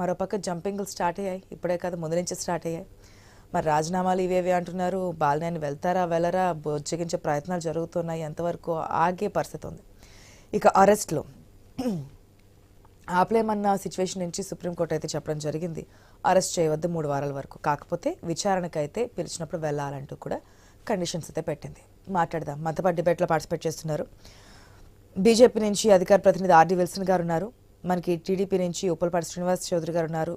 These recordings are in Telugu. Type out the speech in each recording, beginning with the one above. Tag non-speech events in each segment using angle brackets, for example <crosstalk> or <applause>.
మరోపక్క జంపింగ్లు స్టార్ట్ అయ్యాయి. ఇప్పుడే కాదు ముందు నుంచి స్టార్ట్ అయ్యాయి. మరి రాజీనామాలు ఇవేవి అంటున్నారు? బాలినేని వెళ్తారా వెళ్ళరా? బొజ్జగించే ప్రయత్నాలు జరుగుతున్నాయి. ఎంతవరకు ఆగే పరిస్థితి ఉంది. ఇక అరెస్ట్లో. ఆపలేమన్న సిచ్యువేషన్ నుంచి సుప్రీంకోర్టు అయితే చెప్పడం జరిగింది. అరెస్ట్ చేయవద్దు మూడు వారాల వరకు. కాకపోతే విచారణకైతే పిలిచినప్పుడు వెళ్ళాలంటూ కూడా కండిషన్స్ అయితే పెట్టింది. మాట్లాడదాం. మతపా డిబేట్లో పార్టిసిపేట్ చేస్తున్నారు. బీజేపీ నుంచి అధికార ప్రతినిధి ఆర్డీ విల్సన్ గారు ఉన్నారు. మనకి టీడీపీ నుంచి ఉప్పలపాటి శ్రీనివాస్ చౌదరి గారు ఉన్నారు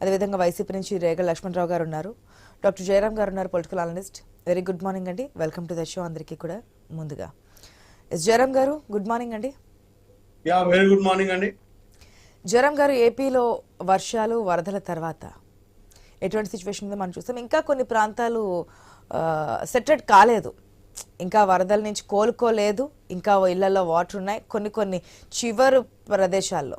అదేవిధంగా వైసీపీ నుంచి రేగ లక్ష్మణరావు గారు ఉన్నారు డాక్టర్ జయరామ్ గారు ఉన్నారు political analyst. Very good morning అండి. వెల్కమ్ టు ద షో అందరికీ కూడా ముందుగా. ఎస్ జయరామ్ గారు గుడ్ మార్నింగ్ అండి. యా వెరీ గుడ్ మార్నింగ్ అండి. జ్వరం గారు ఏపీలో వర్షాలు వరదల తర్వాత ఎటువంటి సిచ్యువేషన్ ఉందో మనం చూస్తాం. ఇంకా కొన్ని ప్రాంతాలు సెటెడ్ కాలేదు. ఇంకా వరదల నుంచి కోలుకోలేదు ఇంకా ఇళ్ళలో వాటర్ ఉన్నాయి కొన్ని కొన్ని చివరి ప్రదేశాల్లో.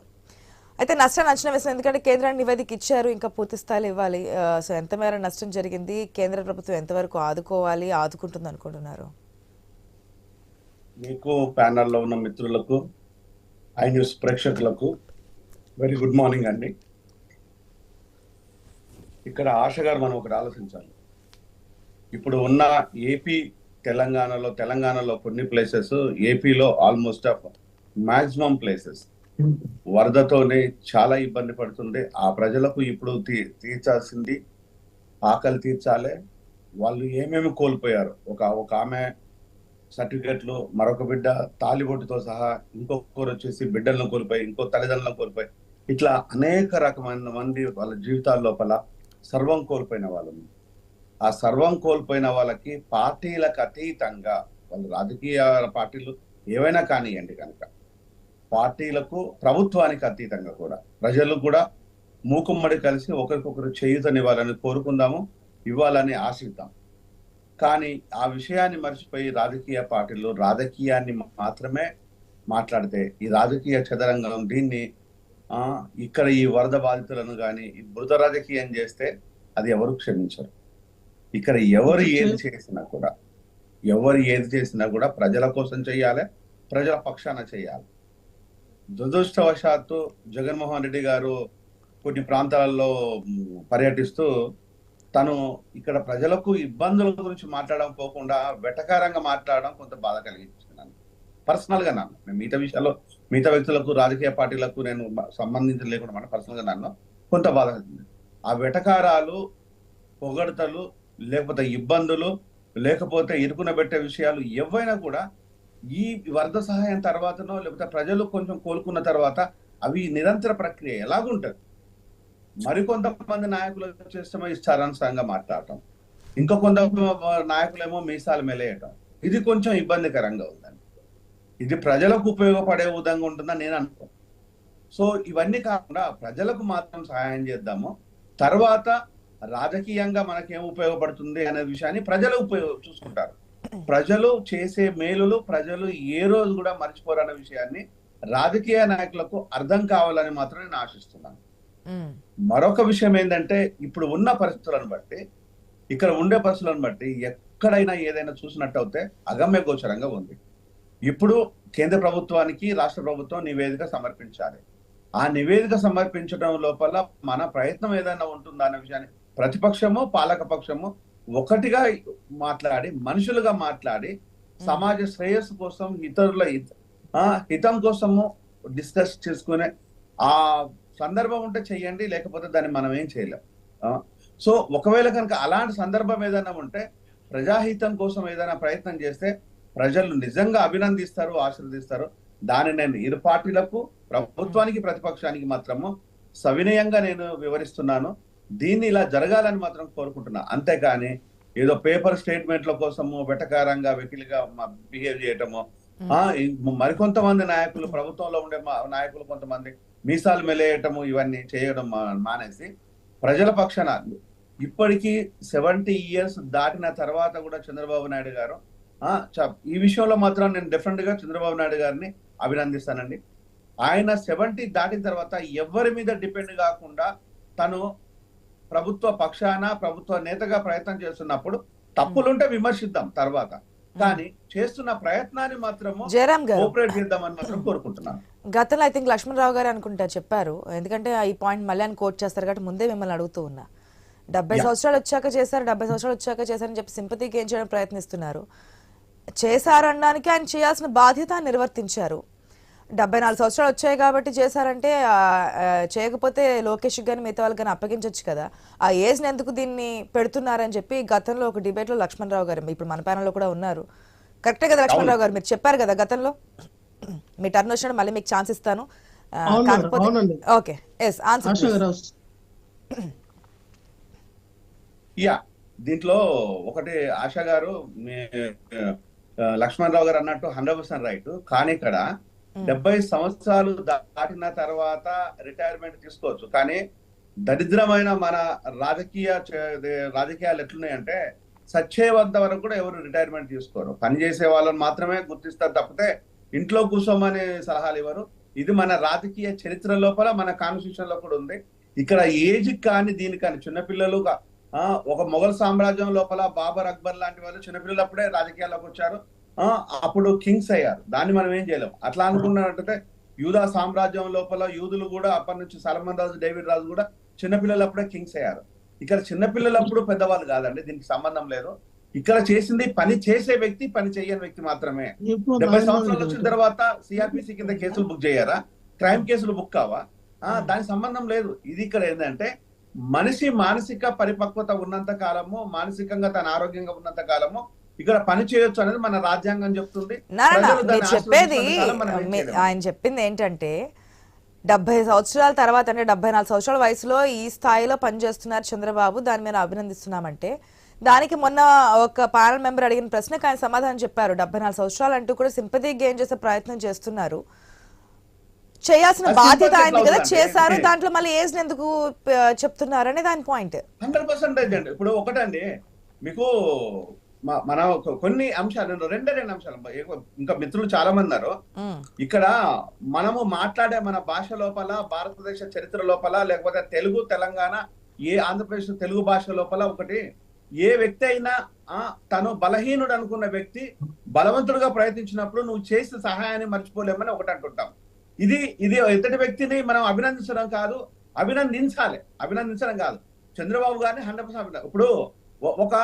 అయితే నష్టాన్ని అంచనా వేసిన ఎందుకంటే కేంద్రాన్ని నివేదిక ఇచ్చారు ఇంకా పూర్తి స్థాయిలో ఇవ్వాలి. సో ఎంత మేర నష్టం జరిగింది కేంద్ర ప్రభుత్వం ఎంతవరకు ఆదుకోవాలి ఆదుకుంటుంది అనుకుంటున్నారు? మీకు ప్యానల్లో ఉన్న మిత్రులకు ఐ న్యూస్ ప్రేక్షకులకు వెరీ గుడ్ మార్నింగ్ అండి. ఇక్కడ ఆశ గారు మనం ఒకటి ఆలోచించాలి. ఇప్పుడు ఉన్న ఏపీ తెలంగాణలో తెలంగాణలో కొన్ని ప్లేసెస్ ఏపీలో ఆల్మోస్ట్ ఆఫ్ మాక్సిమం ప్లేసెస్ వరదతోనే చాలా ఇబ్బంది పడుతుంది. ఆ ప్రజలకు ఇప్పుడు తీ- తీర్చాల్సింది ఆకలి తీర్చాలి. వాళ్ళు ఏమేమి కోల్పోయారు? ఒక ఒక ఆమె సర్టిఫికెట్లు మరొక బిడ్డ తాలిబొట్టుతో సహా ఇంకొకరు వచ్చేసి బిడ్డలను కోల్పోయి ఇంకో తల్లిదండ్రులను కోల్పోయి ఇట్లా అనేక రకమైన మంది వాళ్ళ జీవితాల లోపల సర్వం కోల్పోయిన వాళ్ళు. ఆ సర్వం కోల్పోయిన వాళ్ళకి పార్టీలకు అతీతంగా వాళ్ళు రాజకీయ పార్టీలు ఏవైనా కానివ్వండి కనుక. పార్టీలకు ప్రభుత్వానికి అతీతంగా కూడా ప్రజలు కూడా మూకుమ్మడి కలిసి ఒకరికొకరు చేయుతనివ్వాలని కోరుకుందాము ఇవ్వాలని ఆశిద్దాం. కానీ ఆ విషయాన్ని మర్చిపోయి రాజకీయ పార్టీలు రాజకీయాన్ని మాత్రమే మాట్లాడితే ఈ రాజకీయ చదరంగం దీన్ని ఇక్కడ ఈ వరద బాధితులను కానీ ఈ బురద రాజకీయం చేస్తే అది ఎవరు క్షమించరు. ఇక్కడ ఎవరు ఏది చేసినా కూడా ఎవరు ఏది చేసినా కూడా ప్రజల కోసం చేయాలి ప్రజల పక్షాన చేయాలి. దురదృష్టవశాత్తు జగన్మోహన్ రెడ్డి గారు కొన్ని ప్రాంతాలలో పర్యటిస్తూ తను ఇక్కడ ప్రజలకు ఇబ్బందుల గురించి మాట్లాడడం పోకుండా వెటకారంగా మాట్లాడడం కొంత బాధ కలిగించుకున్నాను పర్సనల్గా నన్ను నేను మిగతా విషయాల్లో మిగతా వ్యక్తులకు రాజకీయ పార్టీలకు నేను సంబంధించి లేకుండా మన పర్సనల్గా నన్ను కొంత బాధ కలిగింది. ఆ వెటకారాలు పొగడతలు లేకపోతే ఇబ్బందులు లేకపోతే ఇరుకున పెట్టే విషయాలు ఏవైనా కూడా ఈ వరద సహాయం తర్వాతనో లేకపోతే ప్రజలు కొంచెం కోలుకున్న తర్వాత అవి నిరంతర ప్రక్రియ ఎలాగుంటుంది? మరికొంతమంది నాయకులు చేస్తామో ఇష్టానుసారంగా మాట్లాడటం. ఇంకా కొంత నాయకులేమో మీసాలు మెలేయటం. ఇది కొంచెం ఇబ్బందికరంగా ఉందండి. ఇది ప్రజలకు ఉపయోగపడే విధంగా ఉంటుందని నేను అనుకో. సో ఇవన్నీ కాకుండా ప్రజలకు మాత్రం సహాయం చేద్దాము. తర్వాత రాజకీయంగా మనకేం ఉపయోగపడుతుంది అనే విషయాన్ని ప్రజలు ఉపయోగ చూసుకుంటారు. ప్రజలు చేసే మేలులు ప్రజలు ఏ రోజు కూడా మర్చిపోరనే విషయాన్ని రాజకీయ నాయకులకు అర్థం కావాలని మాత్రం నేను ఆశిస్తున్నాను. మరొక విషయం ఏంటంటే ఇప్పుడు ఉన్న పరిస్థితులను బట్టి ఇక్కడ ఉండే పరిస్థితులను బట్టి ఎక్కడైనా ఏదైనా చూసినట్టయితే అగమ్య గోచరంగా ఉంది. ఇప్పుడు కేంద్ర ప్రభుత్వానికి రాష్ట్ర ప్రభుత్వం నివేదిక సమర్పించాలి. ఆ నివేదిక సమర్పించడం లోపల మన ప్రయత్నం ఏదైనా ఉంటుందా అనే విషయాన్ని ప్రతిపక్షము పాలక పక్షము ఒకటిగా మాట్లాడి మనుషులుగా మాట్లాడి సమాజ శ్రేయస్సు కోసం ఇతరుల హిత- కోసము డిస్కస్ చేసుకునే ఆ సందర్భం ఉంటే చెయ్యండి లేకపోతే దాన్ని మనం ఏం చేయలేం. సో ఒకవేళ కనుక అలాంటి సందర్భం ఏదైనా ఉంటే ప్రజాహితం కోసం ఏదైనా ప్రయత్నం చేస్తే ప్రజలు నిజంగా అభినందిస్తారు ఆశీర్వదిస్తారు. దాన్ని నేను ఇరు పార్టీలకు ప్రభుత్వానికి ప్రతిపక్షానికి మాత్రము సవినయంగా నేను వివరిస్తున్నాను. దీన్ని ఇలా జరగాలని మాత్రం కోరుకుంటున్నా. అంతేకాని ఏదో పేపర్ స్టేట్మెంట్ల కోసము వెటకారంగా వెకిలిగా బిహేవ్ చేయటము మరికొంతమంది నాయకులు ప్రభుత్వంలో ఉండే మా- నాయకులు కొంతమంది మీసాలు మెలేయటము ఇవన్నీ చేయడం మానేసి ప్రజల పక్షాన ఇప్పటికీ సెవెంటీ ఇయర్స్ దాటిన తర్వాత కూడా చంద్రబాబు నాయుడు గారు ఈ విషయంలో మాత్రం నేను డెఫినెట్గా చంద్రబాబు నాయుడు గారిని అభినందిస్తానండి. ఆయన సెవెంటీ దాటిన తర్వాత ఎవరి మీద డిపెండ్ కాకుండా తను ప్రభుత్వ పక్షాన ప్రభుత్వ నేతగా ప్రయత్నం చేస్తున్నప్పుడు తప్పులుంటే విమర్శిద్దాం తర్వాత. కానీ చేస్తున్న ప్రయత్నాన్ని మాత్రము కోఆపరేట్ చేద్దామని మాత్రం కోరుకుంటున్నాను. గతంలో ఐ థింక్ లక్ష్మణరావు గారు అనుకుంటా చెప్పారు. ఎందుకంటే ఈ పాయింట్ మళ్ళీ అని కోట్ చేస్తారు కాబట్టి ముందే మిమ్మల్ని అడుగుతూ ఉన్నా. డెబ్బై. సంవత్సరాలు వచ్చాక చేశారు డెబ్బై సంవత్సరాలు వచ్చాక చేశారని చెప్పి సింపతి గెయిన్ చేయడానికి ప్రయత్నిస్తున్నారు? చేశారనడానికి ఆయన చేయాల్సిన బాధ్యత ఆయన నిర్వర్తించారు. డెబ్బై నాలుగు సంవత్సరాలు వచ్చాయి కాబట్టి చేశారంటే చేయకపోతే లోకేష్ కానీ మిగతా వాళ్ళకి కానీ అప్పగించవచ్చు కదా. ఆ ఏజ్ని ఎందుకు దీన్ని పెడుతున్నారని చెప్పి గతంలో ఒక డిబేట్లో లక్ష్మణరావు గారు ఇప్పుడు మన ప్యానల్లో కూడా ఉన్నారు. కరెక్టే కదా లక్ష్మణరావు గారు మీరు చెప్పారు కదా గతంలో? మీ టర్న్ వచ్చినప్పుడు మళ్ళీ మీకు ఛాన్స్ ఇస్తాను. ఓకే ఎస్ ఆన్సర్ <clears throat> యా దీంట్లో ఒకటి ఆశా గారు మీ ఆ, లక్ష్మణ్ రావు గారు అన్నట్టు హండ్రెడ్ పర్సెంట్ రైట్. కానీ ఇక్కడ డెబ్బై సంవత్సరాలు దాటిన తర్వాత రిటైర్మెంట్ తీసుకోవచ్చు. కానీ దరిద్రమైన మన రాజకీయ రాజకీయాలు ఎట్లున్నాయంటే సచ్చేవంత వరకు కూడా ఎవరు రిటైర్మెంట్ తీసుకోరు. పని చేసే వాళ్ళని మాత్రమే గుర్తిస్తారు తప్పితే ఇంట్లో కూర్చోమని సలహాలు ఇవ్వరు. ఇది మన రాజకీయ చరిత్ర లోపల మన కాన్స్టిట్యూషన్లో కూడా ఉంది. ఇక్కడ ఏజ్ కానీ దీని కానీ చిన్నపిల్లలుగా ఒక మొఘల్ సామ్రాజ్యం లోపల బాబర్ అక్బర్ లాంటి వాళ్ళు చిన్నపిల్లలప్పుడే రాజకీయాల్లోకి వచ్చారు. అప్పుడు కింగ్స్ అయ్యారు. దాన్ని మనం ఏం చేయలేం. అట్లా అనుకున్నట్టయితే యూదా సామ్రాజ్యం లోపల యూదులు కూడా అప్పటి నుంచి సలమన్ రాజు డేవిడ్ రాజు కూడా చిన్నపిల్లలు అప్పుడే కింగ్స్ అయ్యారు. ఇక్కడ చిన్నపిల్లలప్పుడు పెద్దవాళ్ళు కాదండి. దీనికి సంబంధం లేదు. ఇక్కడ చేసింది పని చేసే వ్యక్తి పని చేయని వ్యక్తి మాత్రమే. డెబ్బై సంవత్సరాలు వచ్చిన. తర్వాత సిఆర్పిసి కింద కేసులు బుక్ చేయరా? క్రైమ్ కేసులు బుక్ కావా? ఆ, దానికి సంబంధం లేదు. ఇది ఇక్కడ ఏంటంటే మనిషి మానసిక పరిపక్వత ఉన్నంత కాలము మానసికంగా తన ఆరోగ్యంగా ఉన్నంత కాలము ఇక్కడ పని చేయొచ్చు అనేది మన రాజ్యాంగం చెప్తుంది. చెప్పేది. ఆయన చెప్పింది ఏంటంటే డెబ్బై సంవత్సరాల తర్వాత అంటే డెబ్బై నాలుగు సంవత్సరాల వయసులో ఈ స్థాయిలో పనిచేస్తున్నారు చంద్రబాబు దాన్ని మేము అభినందిస్తున్నామంటే దానికి మొన్న ఒక ప్యానల్ మెంబర్ అడిగిన ప్రశ్నకు ఆయన సమాధానం చెప్పారు. డెబ్బై నాలుగు సంవత్సరాలు అంటూ కూడా సింపతి గెయిన్ చేసే ప్రయత్నం చేస్తున్నారు. చేయాల్సిన బాధ్యత ఆయనది కదా. చేశారు. దాంట్లో మళ్ళీ ఏజ్ ఎందుకు చెప్తున్నారు అనేది దాని పాయింట్. హండ్రెడ్ పర్సెంటేజ్ అండి. ఇప్పుడు ఒకటండి మీకు మన కొన్ని అంశాలు రెండే రెండు అంశాలు ఇంకా మిత్రులు చాలా మంది ఉన్నారు ఇక్కడ మనము మాట్లాడే మన భాష లోపల భారతదేశ చరిత్ర లోపల లేకపోతే తెలుగు తెలంగాణ ఏ ఆంధ్రప్రదేశ్ తెలుగు భాష లోపల ఒకటి ఏ వ్యక్తి అయినా ఆ, తను బలహీనుడు అనుకున్న వ్యక్తి బలవంతుడుగా ప్రయత్నించినప్పుడు నువ్వు చేసిన సహాయాన్ని మర్చిపోలేమని ఒకటి అంటుంటాం. ఇది ఇది ఇతడి వ్యక్తిని మనం అభినందించడం కాదు అభినందించాలి అభినందించడం కాదు. చంద్రబాబు గారిని హండ్రెడ్ పర్సెంట్ ఇప్పుడు ఒక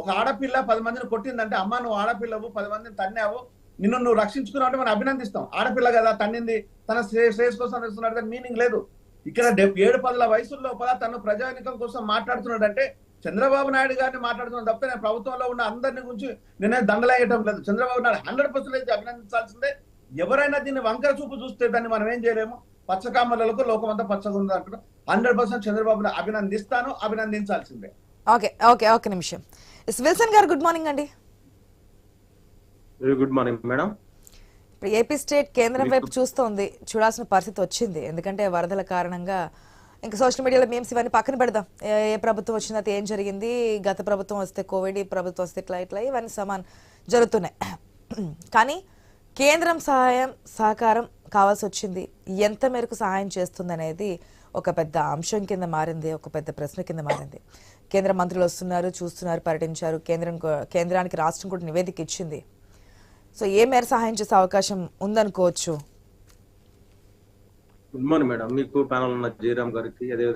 ఒక ఆడపిల్ల పది మందిని కొట్టిందంటే అమ్మ నువ్వు ఆడపిల్లవు పది మందిని తన్నావు నిన్ను నువ్వు రక్షించుకున్నావు అంటే మనం అభినందిస్తాం. ఆడపిల్ల కదా తన్నింది తన శ్రేయస్ కోసం ఇస్తున్నాడు మీనింగ్ లేదు. ఇక్కడ ఏడు పదుల వయసు లోపల తను ప్రజానికం కోసం మాట్లాడుతున్నాడు అంటే చంద్రబాబు నాయుడు గారిని మాట్లాడుతున్నాడు తప్ప నేను ప్రభుత్వంలో ఉన్న అందరిని గురించి నేనే దండలేయటం లేదు. చంద్రబాబు నాయుడు హండ్రెడ్ పర్సెంట్ అభినందించాల్సిందే. ఎవరైనా దీన్ని వంకర చూపు చూస్తే దాన్ని మనం ఏం చేయలేము. పచ్చకామలకు లోకమంతా పచ్చగా ఉంది అంటున్నాం. హండ్రెడ్ పర్సెంట్ చంద్రబాబుని అభినందిస్తాను అభినందించాల్సిందే. ఓకే ఓకే ఓకే నిమిషం. విల్సన్ గారు గుడ్ మార్నింగ్ అండి. గుడ్ మార్నింగ్ మేడం ఇప్పుడు ఏపీ స్టేట్ కేంద్రం వైపు చూస్తోంది చూడాల్సిన పరిస్థితి వచ్చింది. ఎందుకంటే వరదల కారణంగా ఇంకా సోషల్ మీడియాలో మేమ్స్ ఇవన్నీ పక్కన పెడదాం. ఏ ఏ ప్రభుత్వం వచ్చిన తర్వాత ఏం జరిగింది? గత ప్రభుత్వం వస్తే కోవిడ్ ఈ ప్రభుత్వం వస్తే ఇట్లా ఇట్లా ఇవన్నీ సమాన్ జరుగుతున్నాయి. <clears throat> కానీ కేంద్రం సహాయం సహకారం కావాల్సి వచ్చింది ఎంత మేరకు సహాయం చేస్తుందనేది ఒక పెద్ద అంశం కింద మారింది ఒక పెద్ద ప్రశ్న కింద మారింది. కేంద్ర మంత్రులు వస్తున్నారు చూస్తున్నారు పర్యటించారు. కేంద్రం కేంద్రానికి రాష్ట్రం కూడా నివేదిక ఇచ్చింది. సో ఏ మేర సహాయం చేసే అవకాశం ఉందనుకోవచ్చు? Good morning madam. మీకు ప్యానల్ ఉన్న జయరామ్ గారికి అదేవిధంగా